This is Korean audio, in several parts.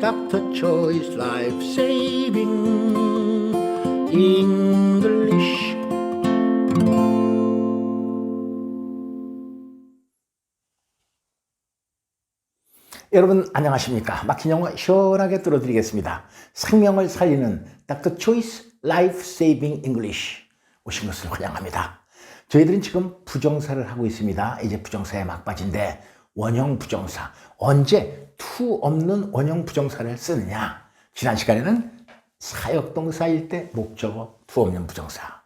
Dr. Choice Life Saving English 여러분 안녕하십니까? 막힌 영어 시원하게 뚫어드리겠습니다. 생명을 살리는 Dr. Choice Life Saving English 오신 것을 환영합니다. 저희들은 지금 부정사를 하고 있습니다. 이제 부정사의 막바지인데 원형 부정사. 언제 to 없는 원형 부정사를 쓰느냐? 지난 시간에는 사역동사일 때 목적어 to 없는 부정사.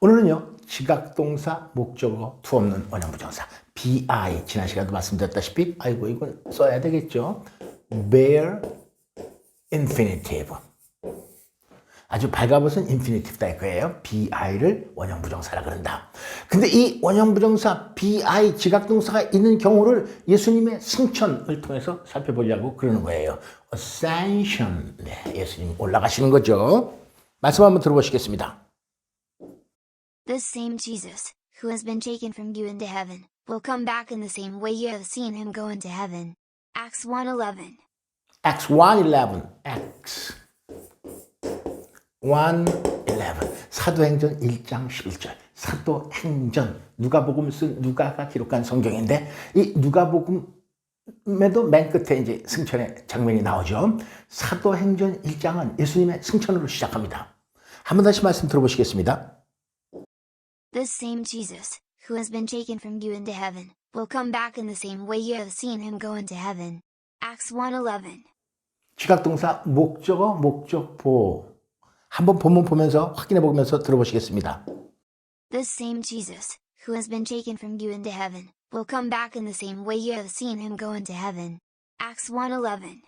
오늘은요 지각동사 목적어 to 없는 원형 부정사. bi 지난 시간에도 말씀드렸다시피 아이고 이건 써야 되겠죠? Bear infinitive 아주 발가벗은 인피니티브 다 이거예요. bi를 원형 부정사라 그런다. 근데 이 원형 부정사 bi 지각동사가 있는 경우를 예수님의 승천을 통해서 살펴보려고 그러는 거예요. ascension. 네, 예수님 올라가시는 거죠. 말씀 한번 들어보시겠습니다. This same Jesus, who has been taken from you into heaven, will come back in the same way you have seen him go into heaven. Acts 1:11. Acts 1:11. Acts 1:11. 사도행전 1장 11절. 사도행전 누가복음 쓴 누가가 기록한 성경인데 이 누가복음에도 맨 끝에 이제 승천의 장면이 나오죠. 사도행전 1장은 예수님의 승천으로 시작합니다. 한 번 다시 말씀 들어보시겠습니다. This same Jesus, who has been taken from you into heaven, will come back in the same way you have seen him go into heaven. Acts 1:11. 지각동사 목적어 목적보 한번 본문 보면서 확인해 보면서 들어보시겠습니다. This same Jesus, who has been taken from you into heaven, will come back in the same way you have seen him go into heaven. Acts 1:11.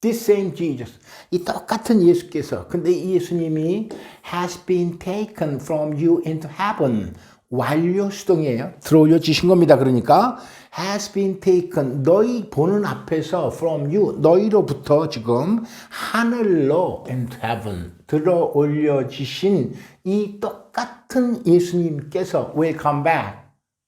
This same Jesus. 이 똑같은 예수께서 근데 이 예수님이 has been taken from you into heaven. 완료 수동이에요. 들어올려지신 겁니다. 그러니까 has been taken 너희 보는 앞에서 from you 너희로부터 지금 하늘로 into heaven 들어 올려지신 이 똑같은 예수님께서 will come back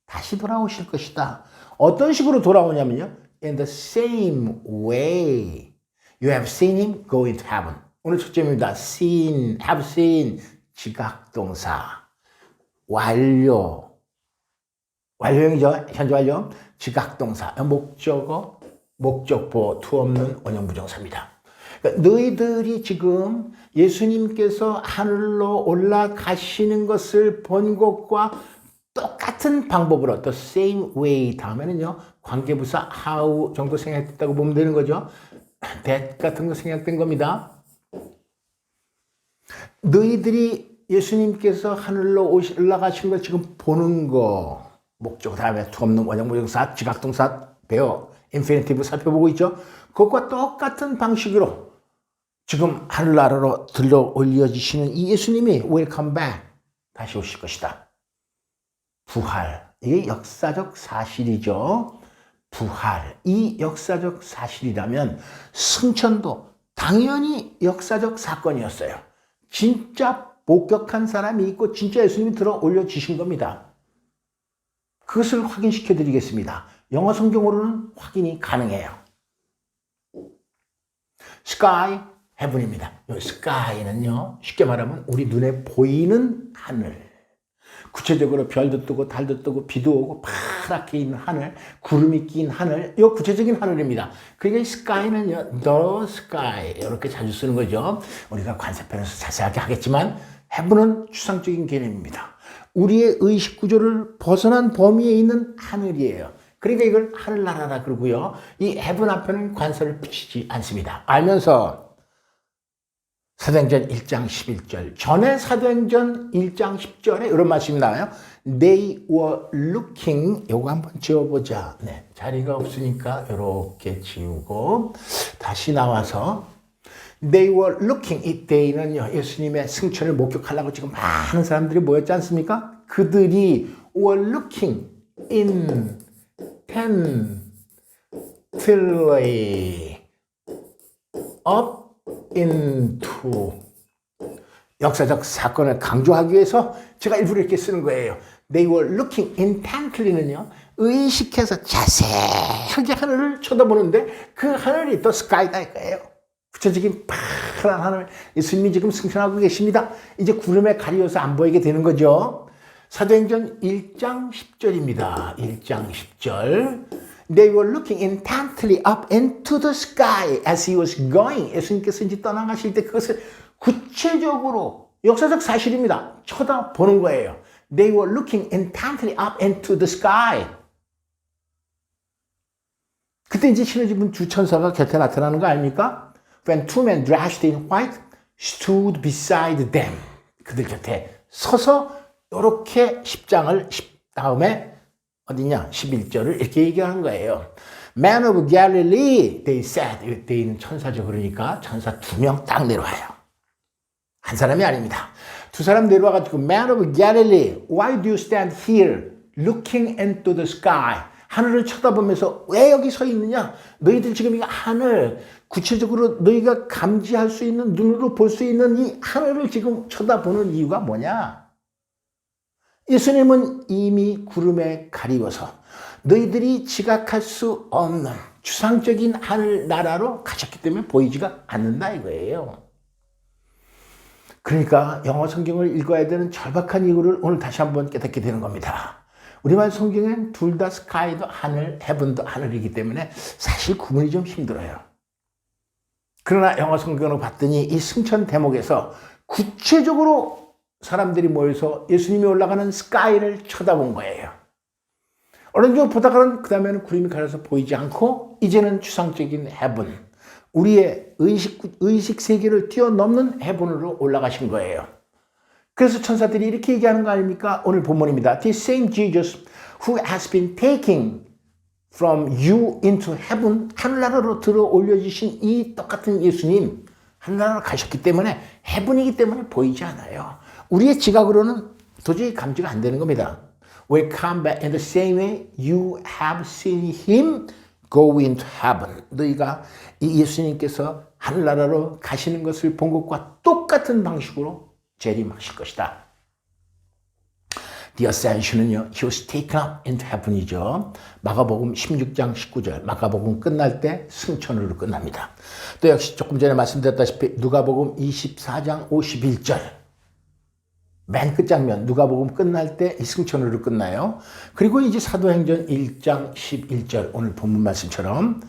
다시 돌아오실 것이다. 어떤 식으로 돌아오냐면요. in the same way you have seen him go into heaven. 오늘 첫째입니다. seen, have seen 지각동사 완료 완료형이죠. 현재 완료. 지각동사 목적어 목적보 투 없는 원형부정사입니다. 그러니까 너희들이 지금 예수님께서 하늘로 올라가시는 것을 본 것과 똑같은 방법으로 the same way 다음에는요 관계부사 how 정도 생략됐다고 보면 되는 거죠. that 같은 거 생략된 겁니다. 너희들이 예수님께서 하늘로 오시- 올라가신 걸 지금 보는 거 목적 다음에 투 없는 원형부정사 지각동사 배워 인피니티브 살펴보고 있죠. 그것과 똑같은 방식으로 지금 하늘나라로 들러 올려지시는 이 예수님이 come back 다시 오실 것이다. 부활 이게 역사적 사실이죠. 부활 이 역사적 사실이라면 승천도 당연히 역사적 사건이었어요. 진짜 목격한 사람이 있고 진짜 예수님이 들어 올려지신 겁니다. 그것을 확인시켜 드리겠습니다. 영어 성경으로는 확인이 가능해요. sky, heaven입니다. 이 sky는요, 쉽게 말하면 우리 눈에 보이는 하늘. 구체적으로 별도 뜨고 달도 뜨고 비도 오고 파랗게 있는 하늘, 구름이 낀 하늘, 이 구체적인 하늘입니다. 그러니까 이 sky는요, the sky 이렇게 자주 쓰는 거죠. 우리가 관세편에서 자세하게 하겠지만 heaven은 추상적인 개념입니다. 우리의 의식 구조를 벗어난 범위에 있는 하늘이에요. 그러니까 이걸 하늘나라라 그러고요. 이 heaven 앞에는 관서를 붙이지 않습니다. 알면서 사도행전 1장 11절 전에 사도행전 1장 10절에 이런 말씀이 나와요. They were looking 요거 한번 지워보자. 네, 자리가 없으니까 이렇게 지우고 다시 나와서 They were looking 이때에는요 예수님의 승천을 목격하려고 지금 많은 사람들이 모였지 않습니까? 그들이 were looking intently up into 역사적 사건을 강조하기 위해서 제가 일부러 이렇게 쓰는 거예요. They were looking intently는요, 의식해서 자세하게 하늘을 쳐다보는데 그 하늘이 더 스카이다 이거예요. 구체적인 파란 하늘 예수님이 지금 승천하고 계십니다. 이제 구름에 가리워서 안 보이게 되는 거죠. 사도행전 1장 10절입니다. 1장 10절. They were looking intently up into the sky as he was going. 예수님께서 이제 떠나가실 때 그것을 구체적으로 역사적 사실입니다. 쳐다보는 거예요. They were looking intently up into the sky. 그때 이제 신의 두 천사가 곁에 나타나는 거 아닙니까? When two men dressed in white stood beside them. 그들 곁에 서서 이렇게 10장을 10 다음에 어디냐? 11절을 이렇게 얘기하는 거예요. Man of Galilee, they said. 이때는 천사죠. 그러니까 천사 두 명 딱 내려와요. 한 사람이 아닙니다. 두 사람 내려와가지고 Man of Galilee, why do you stand here looking into the sky? 하늘을 쳐다보면서 왜 여기 서 있느냐? 너희들 지금 이 하늘 구체적으로 너희가 감지할 수 있는 눈으로 볼 수 있는 이 하늘을 지금 쳐다보는 이유가 뭐냐? 예수님은 이미 구름에 가리워서 너희들이 지각할 수 없는 추상적인 하늘 나라로 가셨기 때문에 보이지가 않는다 이거예요. 그러니까 영어 성경을 읽어야 되는 절박한 이유를 오늘 다시 한번 깨닫게 되는 겁니다. 우리말 성경엔 둘 다 스카이도 하늘, 헤븐도 하늘이기 때문에 사실 구분이 좀 힘들어요. 그러나 영어 성경으로 봤더니 이 승천 대목에서 구체적으로 사람들이 모여서 예수님이 올라가는 스카이를 쳐다본 거예요. 어느 정도 보다가는 그 다음에는 구름이 가려서 보이지 않고 이제는 추상적인 헤븐, 우리의 의식, 의식 세계를 뛰어넘는 헤븐으로 올라가신 거예요. 그래서 천사들이 이렇게 얘기하는 거 아닙니까? 오늘 본문입니다. The same Jesus who has been taking from you into heaven 하늘나라로 들어 올려주신 이 똑같은 예수님 하늘나라로 가셨기 때문에 헤븐이기 때문에 보이지 않아요. 우리의 지각으로는 도저히 감지가 안 되는 겁니다. Will come back in the same way you have seen him go into heaven. 너희가 이 예수님께서 하늘나라로 가시는 것을 본 것과 똑같은 방식으로 재림하실 것이다. The ascension은요, he was taken up into heaven이죠. 마가복음 16장 19절, 마가복음 끝날 때 승천으로 끝납니다. 또 역시 조금 전에 말씀드렸다시피 누가복음 24장 51절, 맨 끝장면 누가복음 끝날 때 이 승천으로 끝나요. 그리고 이제 사도행전 1장 11절 오늘 본문 말씀처럼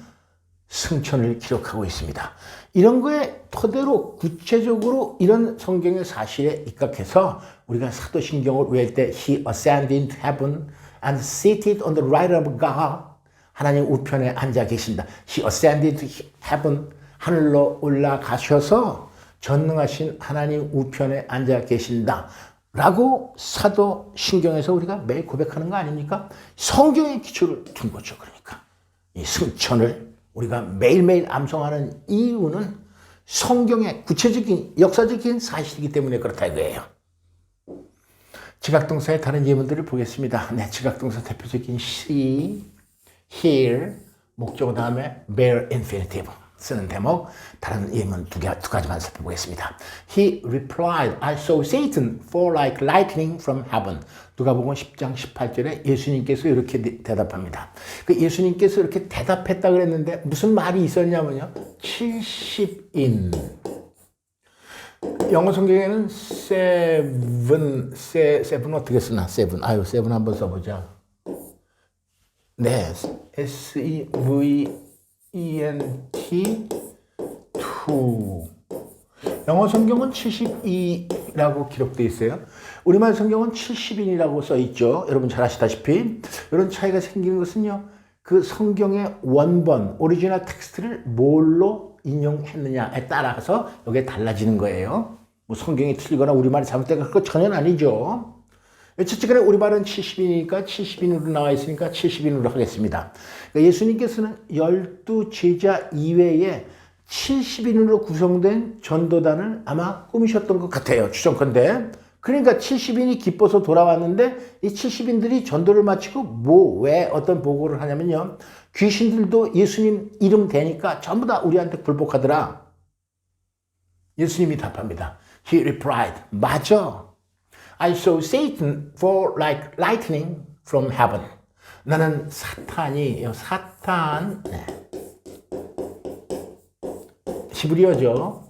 승천을 기록하고 있습니다. 이런 거에 토대로 구체적으로 이런 성경의 사실에 입각해서 우리가 사도신경을 외울 때 He ascended into heaven and seated on the right of God 하나님 우편에 앉아 계신다. He ascended into heaven 하늘로 올라가셔서 전능하신 하나님 우편에 앉아 계신다. 라고 사도 신경에서 우리가 매일 고백하는 거 아닙니까? 성경의 기초를 둔 거죠. 그러니까. 이 승천을 우리가 매일매일 암송하는 이유는 성경의 구체적인 역사적인 사실이기 때문에 그렇다 이거예요. 지각동사의 다른 예문들을 보겠습니다. 네, 지각동사 대표적인 see, hear, 목적어 다음에 bear infinitive 쓰는 대목 다른 예문 두, 개, 두 가지만 살펴보겠습니다. He replied, I saw Satan fall like lightning from heaven. 누가복음 10장 18절에 예수님께서 이렇게 대- 대답합니다. 그 예수님께서 이렇게 대답했다 그랬는데 무슨 말이 있었냐면요. 70인 영어 성경에는 seven, se, seven 어떻게 쓰나? seven. 아유, seven 한번 써 보자. 네, S E V E N T two. 영어 성경은 72라고 기록되어 있어요. 우리말 성경은 70인이라고 써 있죠. 여러분 잘 아시다시피 이런 차이가 생기는 것은요. 그 성경의 원본 오리지널 텍스트를 뭘로 인용했느냐에 따라서 이게 달라지는 거예요. 뭐 성경이 틀리거나 우리말이 잘못된 거 그거 전혀 아니죠. 어쨌든 간에 우리말은 70인이니까 70인으로 나와 있으니까 70인으로 하겠습니다. 그러니까 예수님께서는 열두 제자 이외에 70인으로 구성된 전도단을 아마 꾸미셨던 것 같아요. 추정컨대. 그러니까 70인이 기뻐서 돌아왔는데 이 70인들이 전도를 마치고 뭐, 왜 어떤 보고를 하냐면요. 귀신들도 예수님 이름 대니까 전부 다 우리한테 굴복하더라. 예수님이 답합니다. He replied, 맞아. I saw Satan fall like lightning from heaven. 나는 사탄이, 사탄, 네. 히브리어죠.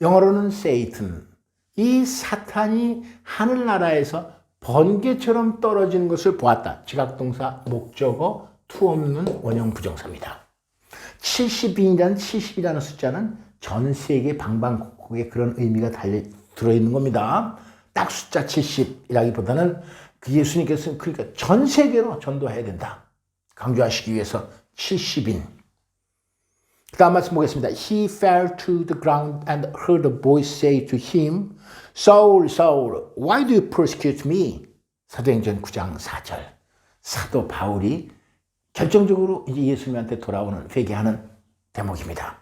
영어로는 Satan. 이 사탄이 하늘나라에서 번개처럼 떨어지는 것을 보았다. 지각동사, 목적어, 투 없는 원형 부정사입니다. 70인이라는 70이라는 숫자는 전 세계 방방곡곡에 그런 의미가 달려 들어있는 겁니다. 딱 숫자 70이라기보다는 그 예수님께서 그러니까 전 세계로 전도해야 된다. 강조하시기 위해서 70인. 그 다음 말씀 보겠습니다. He fell to the ground and heard a voice say to him, Saul, Saul, why do you persecute me? 사도행전 9장 4절. 사도 바울이 결정적으로 이제 예수님한테 돌아오는 회개하는 대목입니다.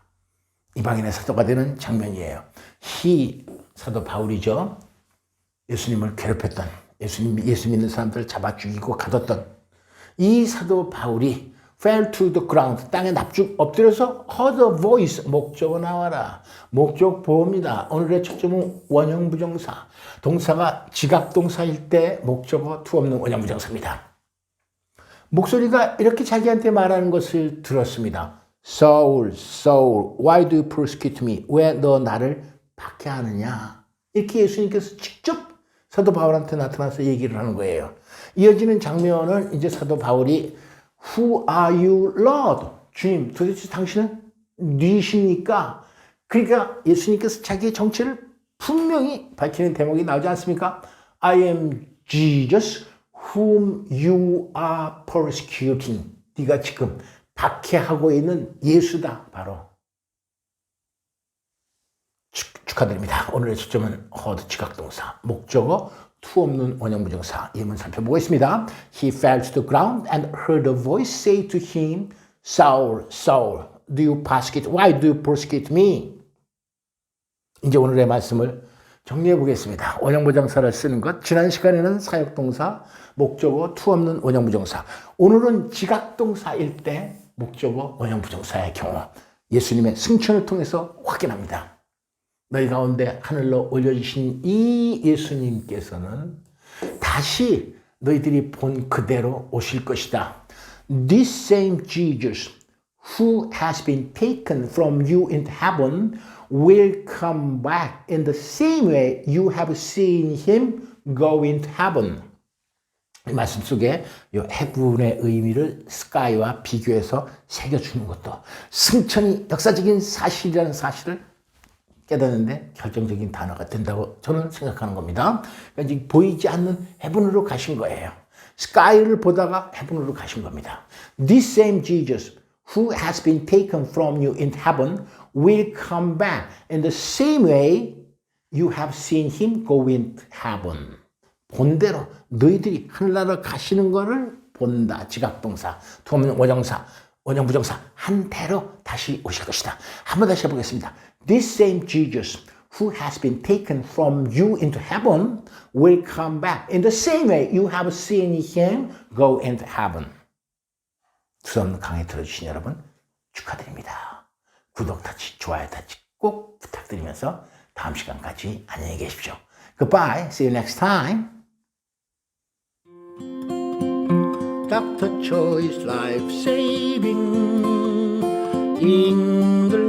이방인의 사도가 되는 장면이에요. 히 사도 바울이죠. 예수님을 괴롭혔던 예수님 예수 믿는 사람들을 잡아 죽이고 가뒀던 이 사도 바울이 fell to the ground 땅에 납죽 엎드려서 heard a voice 목적어 나와라 목적 보호입니다. 오늘의 초점은 원형 부정사 동사가 지각 동사일 때 목적어 투 없는 원형 부정사입니다. 목소리가 이렇게 자기한테 말하는 것을 들었습니다. Saul, Saul, why do you persecute me? 왜 너 나를 박해하느냐? 이렇게 예수님께서 직접 사도 바울한테 나타나서 얘기를 하는 거예요. 이어지는 장면은 이제 사도 바울이 Who are you, Lord? 주님, 도대체 당신은 누이십니까? 그러니까 예수님께서 자기의 정체를 분명히 밝히는 대목이 나오지 않습니까? I am Jesus whom you are persecuting. 네가 지금 박해하고 있는 예수다. 바로. 축, 축하드립니다. 오늘의 초점은 허드 지각동사, 목적어, 투 없는 원형부정사 예문 살펴보겠습니다. He fell to the ground and heard a voice say to him, Saul, Saul, do you persecute? Why do you persecute me? 이제 오늘의 말씀을 정리해 보겠습니다. 원형부정사를 쓰는 것. 지난 시간에는 사역동사, 목적어, 투 없는 원형부정사. 오늘은 지각동사일 때 목적어, 원형부정사의 경우 예수님의 승천을 통해서 확인합니다. 너희 가운데 하늘로 올려주신 이 예수님께서는 다시 너희들이 본 그대로 오실 것이다. This same Jesus who has been taken from you into heaven will come back in the same way you have seen him go into heaven. 이 말씀 속에 이 해군의 의미를 스카이와 비교해서 새겨주는 것도 승천이 역사적인 사실이라는 사실을 깨닫는데 결정적인 단어가 된다고 저는 생각하는 겁니다. 그러니까 지금 보이지 않는 해븐으로 가신 거예요. 스카이를 보다가 해븐으로 가신 겁니다. This same Jesus who has been taken from you in heaven will come back in the same way you have seen him go into heaven. 본대로 너희들이 하늘나라 가시는 거를 본다. 지각동사, 투없는 원정사, 원형 부정사 한 대로 다시 오실 것이다. 한번 다시 해보겠습니다. This same Jesus who has been taken from you into heaven will come back in the same way you have seen him go into heaven. 두손 강의 들어주신 여러분 축하드립니다. 구독 타치, 좋아요 타치 꼭 부탁드리면서 다음 시간까지 안녕히 계십시오. Goodbye. See you next time. Dr. Choice life saving English.